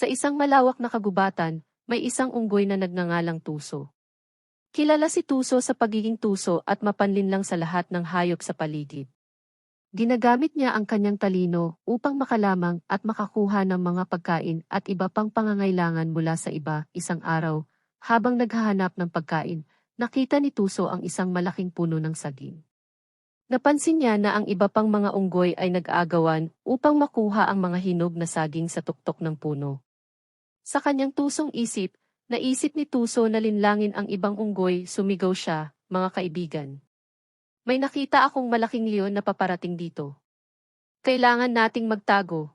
Sa isang malawak na kagubatan, may isang unggoy na nagngangalang Tuso. Kilala si Tuso sa pagiging tuso at mapanlinlang sa lahat ng hayop sa paligid. Ginagamit niya ang kanyang talino upang makalamang at makakuha ng mga pagkain at iba pang pangangailangan mula sa iba isang araw. Habang naghahanap ng pagkain, nakita ni Tuso ang isang malaking puno ng saging. Napansin niya na ang iba pang mga unggoy ay nag-aagawan upang makuha ang mga hinog na saging sa tuktok ng puno. Sa kanyang tusong isip, naisip ni Tuso na linlangin ang ibang unggoy, sumigaw siya, mga kaibigan. May nakita akong malaking leon na paparating dito. Kailangan nating magtago.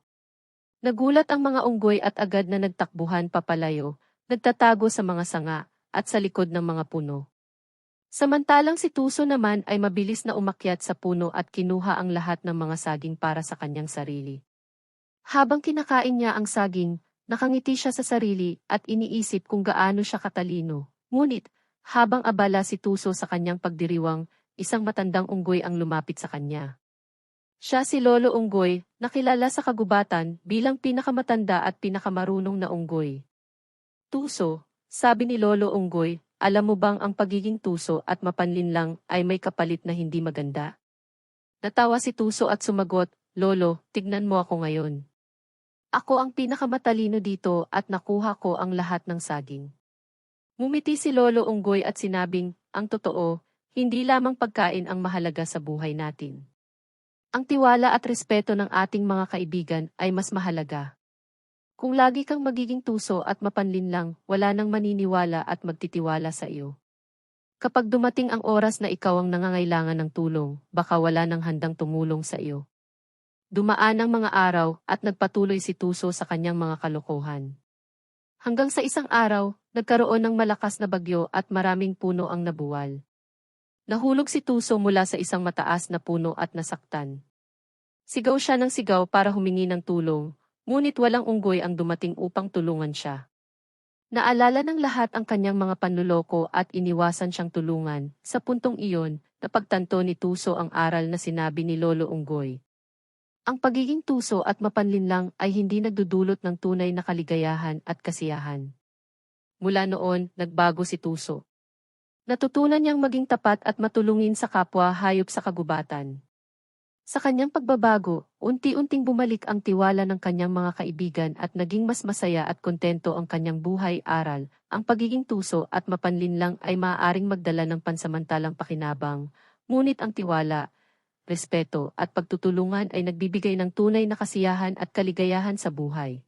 Nagulat ang mga unggoy at agad na nagtakbuhan papalayo, nagtatago sa mga sanga, at sa likod ng mga puno. Samantalang si Tuso naman ay mabilis na umakyat sa puno at kinuha ang lahat ng mga saging para sa kanyang sarili. Habang kinakain niya ang saging, nakangiti siya sa sarili at iniisip kung gaano siya katalino. Ngunit, habang abala si Tuso sa kanyang pagdiriwang, isang matandang unggoy ang lumapit sa kanya. Siya si Lolo Unggoy, nakilala sa kagubatan bilang pinakamatanda at pinakamarunong na unggoy. Tuso, sabi ni Lolo Unggoy, alam mo bang ang pagiging tuso at mapanlinlang ay may kapalit na hindi maganda? Natawa si Tuso at sumagot, Lolo, tignan mo ako ngayon. Ako ang pinakamatalino dito at nakuha ko ang lahat ng saging. Ngumiti si Lolo Unggoy at sinabing, ang totoo, hindi lamang pagkain ang mahalaga sa buhay natin. Ang tiwala at respeto ng ating mga kaibigan ay mas mahalaga. Kung lagi kang magiging tuso at mapanlinlang, wala nang maniniwala at magtitiwala sa iyo. Kapag dumating ang oras na ikaw ang nangangailangan ng tulong, baka wala nang handang tumulong sa iyo. Dumaan ang mga araw at nagpatuloy si Tuso sa kanyang mga kalokohan. Hanggang sa isang araw, nagkaroon ng malakas na bagyo at maraming puno ang nabuwal. Nahulog si Tuso mula sa isang mataas na puno at nasaktan. Sigaw siya ng sigaw para humingi ng tulong, Ngunit walang unggoy ang dumating upang tulungan siya. Naalala ng lahat ang kanyang mga panluloko at iniwasan siyang tulungan. Sa puntong iyon, napagtanto ni Tuso ang aral na sinabi ni Lolo Unggoy. Ang pagiging tuso at mapanlinlang ay hindi nagdudulot ng tunay na kaligayahan at kasiyahan. Mula noon, nagbago si Tuso. Natutunan niyang maging tapat at matulungin sa kapwa hayop sa kagubatan. Sa kanyang pagbabago, unti-unting bumalik ang tiwala ng kanyang mga kaibigan at naging mas masaya at kontento ang kanyang buhay-aral. Ang pagiging tuso at mapanlinlang ay maaaring magdala ng pansamantalang pakinabang, ngunit ang tiwala, respeto at pagtutulungan ay nagbibigay ng tunay na kasiyahan at kaligayahan sa buhay.